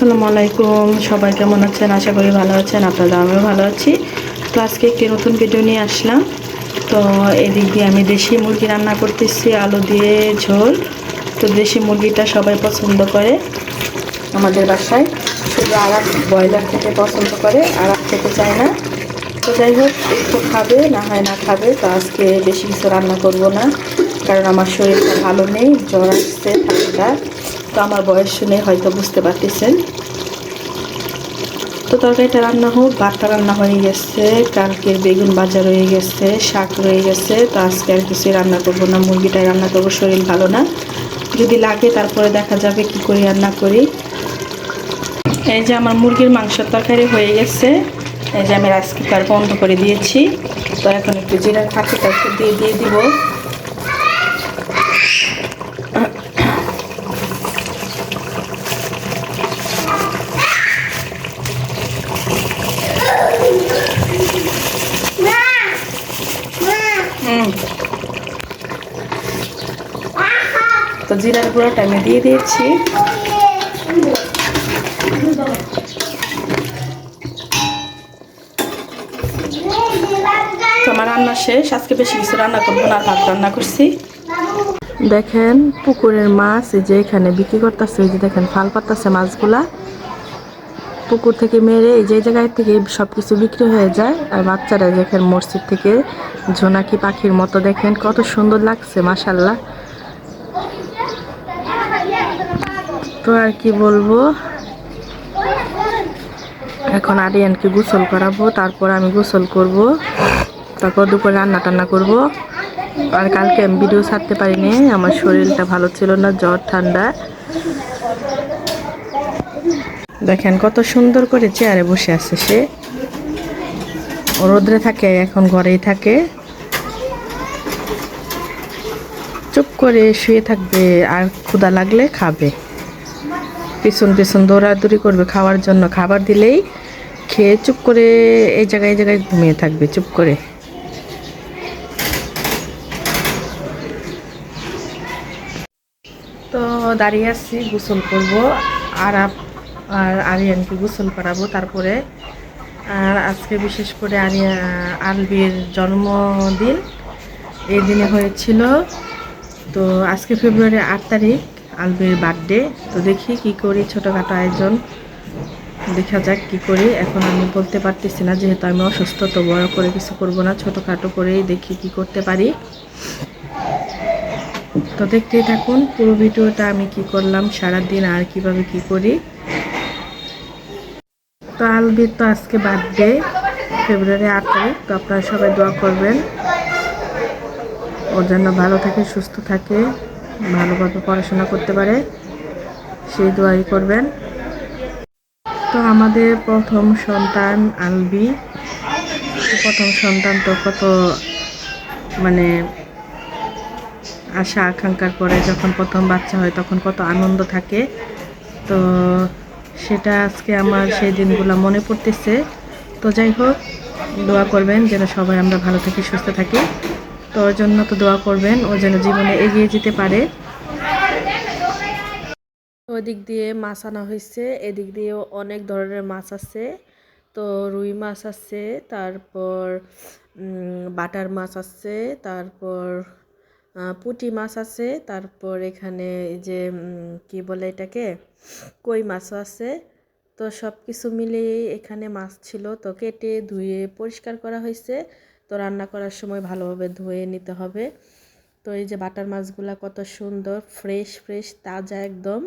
আসসালামু আলাইকুম। সবাই কেমন আছেন? আশা করি ভালো আছেন। আপনারা আমিও ভালো আছি। তো আজকে একটি নতুন ভিডিও নিয়ে আসলাম। তো এদিক দিয়ে আমি দেশি মুরগি রান্না করতেছি, আলু দিয়ে ঝোল। তো দেশি মুরগিটা সবাই পছন্দ করে আমাদের বাসায়। শুধু আরাক ব্রয়লার খেতে পছন্দ করে আরাক খেতে চায় না। তো যাই হোক, একটু খাবে, না হয় না খাবে, তো আজকে বেশি কিছু রান্না করব না। কারণ আমার শরীরটা ভালো নেই, জ্বর আসছে, ঠান্ডা। তো আমার বয়স শুনে হয়তো বুঝতে পারতেছেন। তো তরকারিটা রান্না হোক, ভাতটা রান্না হয়ে গেছে, কালকের বেগুন বাজার রয়ে গেছে, শাক রয়ে গেছে, তো আজকে আর কিছুই রান্না করব না, মুরগিটাই রান্না করব, শরীর ভালো না। যদি লাগে তারপরে দেখা যাবে কি করি রান্না করি। এই যে আমার মুরগির মাংসের তরকারি হয়ে গেছে, এই যে আমি রাইস কুকার বন্ধ করে দিয়েছি, তো এখন একটু জিরার ফাঁকিটা একটু দিয়ে দিয়ে দিব হুম তো জিরার গুঁড়োটা আমি দিয়ে দিয়েছি। আমার রান্না শেষ। আজকে বেশি কিছু রান্না করব না ভাত রান্না করছি। দেখেন পুকুরের মাছ যে এখানে বিক্রি করতেছে, এই যে দেখেন ফাল পাতাছে মাছগুলা। পুকুর থেকে মেরে এই যে জায়গায় থেকে সব কিছু বিক্রি হয়ে যায়। আর বাচ্চারা দেখেন মসজিদ থেকে জোনাকি পাখির মতো দেখেন, কত সুন্দর লাগছে মাসাল্লাহ তো আর কি বলব? এখন আরিয়ানকে গোসল করাবো, তারপর আমি গোসল করব, তারপর দুপুরে রান্না টান্না করব। আর কালকে আমি ভিডিও ছাড়তে পারিনি, আমার শরীরটা ভালো ছিল না, জ্বর, ঠান্ডা। দেখেন কত সুন্দর করে চেয়ারে বসে আছে সে। রোদ্রে থাকে, এখন ঘরেই থাকে। চুপ করে শুয়ে থাকবে, আর ক্ষুধা লাগলে খাবে। পিছন পিছন দৌড়াদৌড়ি করবে খাওয়ার জন্য। খাবার দিলেই খেয়ে চুপ করে এই জায়গায় এই জায়গায় ঘুমিয়ে থাকবে, চুপ করে। তো দাঁড়িয়ে আছি, গোসল করব। আর আর আরিয়ানকে গোসল করাবো তারপরে। আর আজকে বিশেষ করে আরিয়া, আলবির জন্মদিন। এই দিনে হয়েছিল। তো আজকে ফেব্রুয়ারি আট তারিখ। আলবির বার্থডে। তো দেখি কি করি ছোটোখাটো আয়োজন। দেখা যাক কি করি। এখন আমি বলতে পারতেছি না, যেহেতু আমি অসুস্থ, তো বড় করে কিছু করব না, ছোটোখাটো করেই দেখি কি করতে পারি। তো দেখতেই থাকুন, পুরো ভিডিওটা আমি কি করলাম, সারাদিন আর কীভাবে কি করি। তো আলবির তো আজকে বার্থডে, ফেব্রুয়ারি আট তারিখ তো আপনারা সবাই দোয়া করবেন। ওর জন্য ভালো থাকে, সুস্থ থাকে। ভালোভাবে পড়াশোনা করতে পারে সেই দোয়াই করবেন। তো আমাদের প্রথম সন্তান আলবি, প্রথম সন্তান তো কত মানে আশা, আকাঙ্ক্ষার পরে যখন প্রথম বাচ্চা হয় তখন কত আনন্দ থাকে। তো সেটা আজকে আমার সেই দিনগুলো মনে পড়তেছে। তো যাই হোক, দোয়া করবেন যেন সবাই আমরা ভালো থাকি, সুস্থ থাকি। তো ওর জন্য তো দোয়া করবেন, ও যেন জীবনে এগিয়ে যেতে পারে। ওদিক দিয়ে মাছ আনা হয়েছে, এদিক দিয়েও অনেক ধরনের মাছ আছে। তো রুই মাছ আছে, তারপর বাটার মাছ আছে, তারপর পুঁটি মাছ আছে, তারপর এখানে যে কি বলে এটাকে, কই মাছও আছে। তো সব কিছু মিলিয়ে এখানে মাছ ছিল, তো কেটে ধুয়ে পরিষ্কার করা হয়েছে। তো রান্না করার সময় ভালোভাবে ধুয়ে নিতে হবে। তো এই যে বাটার মাছগুলা কত সুন্দর, ফ্রেশ ফ্রেশ, তাজা একদম।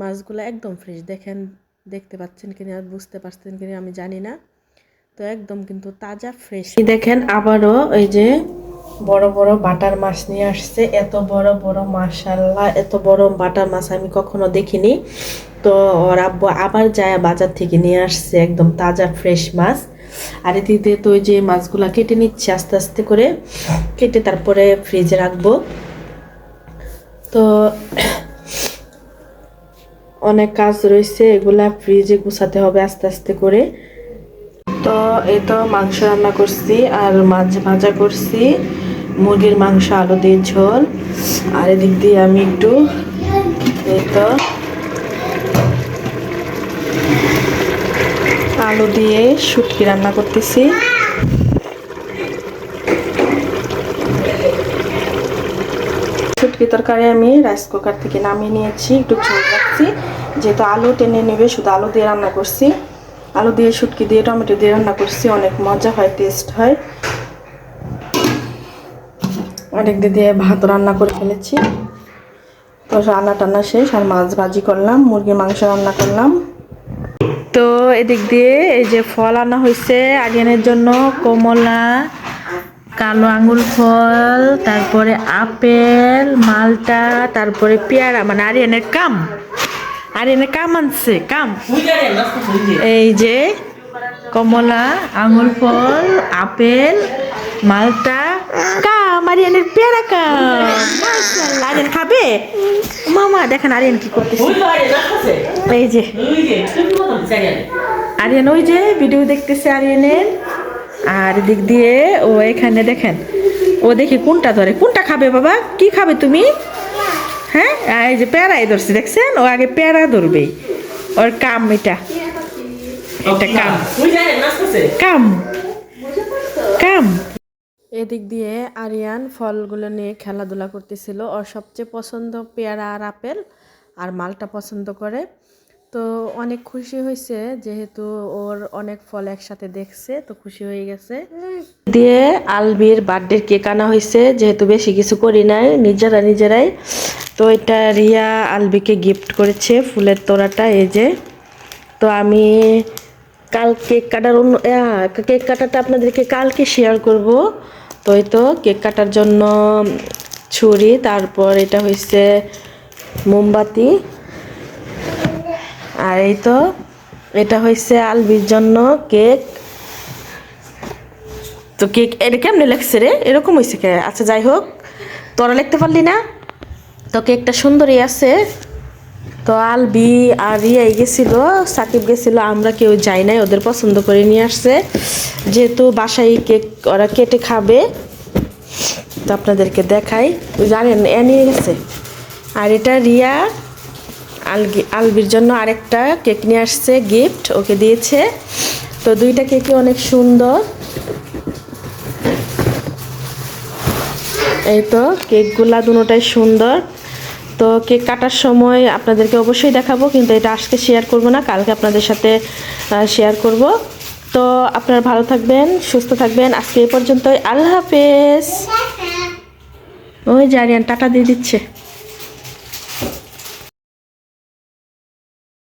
মাছগুলো একদম ফ্রেশ। দেখেন, দেখতে পাচ্ছেন কিনা, বুঝতে পারছেন কিনা আমি জানি না। তো একদম কিন্তু তাজা, ফ্রেশ। দেখেন, আবারও এই যে বড় বড় বাটার মাছ নিয়ে আসছে। এত বড় বড় মাশাল্লাহ এত বড় বাটার মাছ আমি কখনো দেখিনি। তো ওর আব্বু আবার যায় বাজার থেকে নিয়ে আসছে একদম তাজা, ফ্রেশ মাছ। আর এদিকে তো ওই যে মাছগুলা কেটে নিচ্ছে, আস্তে আস্তে করে কেটে তারপরে ফ্রিজে রাখব। তো অনেক কাজ রয়েছে, এগুলা ফ্রিজে গুছাতে হবে আস্তে আস্তে করে। তো এই তো মাংস রান্না করছি আর মাছ ভাজা করছি, মুরগির মাংস, আলু দিয়ে ঝোল। আর এদিক দিয়ে আমি একটু এই তো আলু দিয়ে শুটকি রান্না করতেছি। শুটকি তরকারি আমি রাইস কুকার থেকে নামিয়ে নিয়েছি, একটু ঝোল রাখছি। যেহেতু আলু টেনে নেবে, শুধু আলু দিয়ে রান্না করছি। আলু দিয়ে শুটকি দিয়ে টমেটো দিয়ে রান্না করছি, অনেক মজা হয়, টেস্ট হয়। অনেক দিয়ে ভাত রান্না করে ফেলেছি। তো রান্না টান্না শেষ, আর মাছ ভাজি করলাম, মুরগির মাংস রান্না করলাম। তো এদিক দিয়ে এই যে ফল আনা হয়েছে আরিয়ানের জন্য কমলা, কালো আঙুর ফল, তারপরে আপেল, মালটা, তারপরে পেয়ারা মানে আরিয়ানের কাম। আরিয়ানের কাম আনছে, কাম। এই যে কমলা, আঙুর ফল, আপেল, মালটা, কাম। আরিয়ানের পেয়ারা কাম মাশাআল্লাহ, আরিয়ান খাবে? মামা দেখেন আরিয়ান কি করতেছে। এই যে। আরিয়ান? ওই যে ভিডিও দেখতেছে আরিয়ানের। আর দিক দিয়ে ও এখানে দেখেন ও দেখি কোনটা ধরে। কোনটা খাবে বাবা? কি খাবে তুমি? হ্যাঁ? এই যে প্যারাই ধরছে দেখছেন? ও আগে প্যারা ধরবে। ওর কাম এটা। এটা কাম? কাম। কাম। এদিক দিয়ে আরিয়ান ফলগুলো নিয়ে খেলাধুলা করতেছিল। ওর সবচেয়ে পছন্দ পেয়ারা আর আপেল, আর মালটা পছন্দ করে। তো অনেক খুশি হয়েছে, যেহেতু ওর অনেক ফল একসাথে দেখছে, তো খুশি হয়ে গেছে। দিয়ে আলবির বার্থডে কেক আনা হয়েছে, যেহেতু বেশি কিছু করি নাই, নিজেরা নিজেরাই। তো এটা রিয়া আলবিকে গিফট করেছে ফুলের তোড়াটা, এই যে। তো আমি কাল কেক কাটার অন্য কেক কাটাটা আপনাদেরকে কালকে শেয়ার করব। তো এই তো, কেক কাটার জন্য ছুরি, তারপর এটা হয়েছে মোমবাতি। আর এই তো, এটা হয়েছে আলবির জন্য কেক। তো কেক, এটা কেমনে লাগছে রে? এরকম হয়েছে কে? আচ্ছা যাই হোক, তোরা লিখতে পারলি না? তো কেকটা সুন্দরই আছে। তো আলবি আর রিয়াই গেছিল, সাকিব গেছিল, আমরা কেউ যাই নাই, ওদের পছন্দ করে নিয়ে আসছে। যেহেতু বাসায় কেক ওরা কেটে খাবে, তো আপনাদেরকে দেখাই। জানেন, এ নিয়ে গেছে। আর এটা রিয়া আলগি, আলবির জন্য আরেকটা কেক নিয়ে আসছে গিফট ওকে দিয়েছে। তো দুইটা কেকই অনেক সুন্দর। এই তো, কেকগুলা দুটোটাই সুন্দর। তো কেক কাটার সময় আপনাদেরকে অবশ্যই দেখাবো, কিন্তু এটা আজকে শেয়ার করব না, কালকে আপনাদের সাথে শেয়ার করব। তো আপনারা ভালো থাকবেন, সুস্থ থাকবেন, আজকে এই পর্যন্তই। আল্লাহ হাফেজ। ওই জারিয়ান টাটা দিয়ে দিচ্ছে।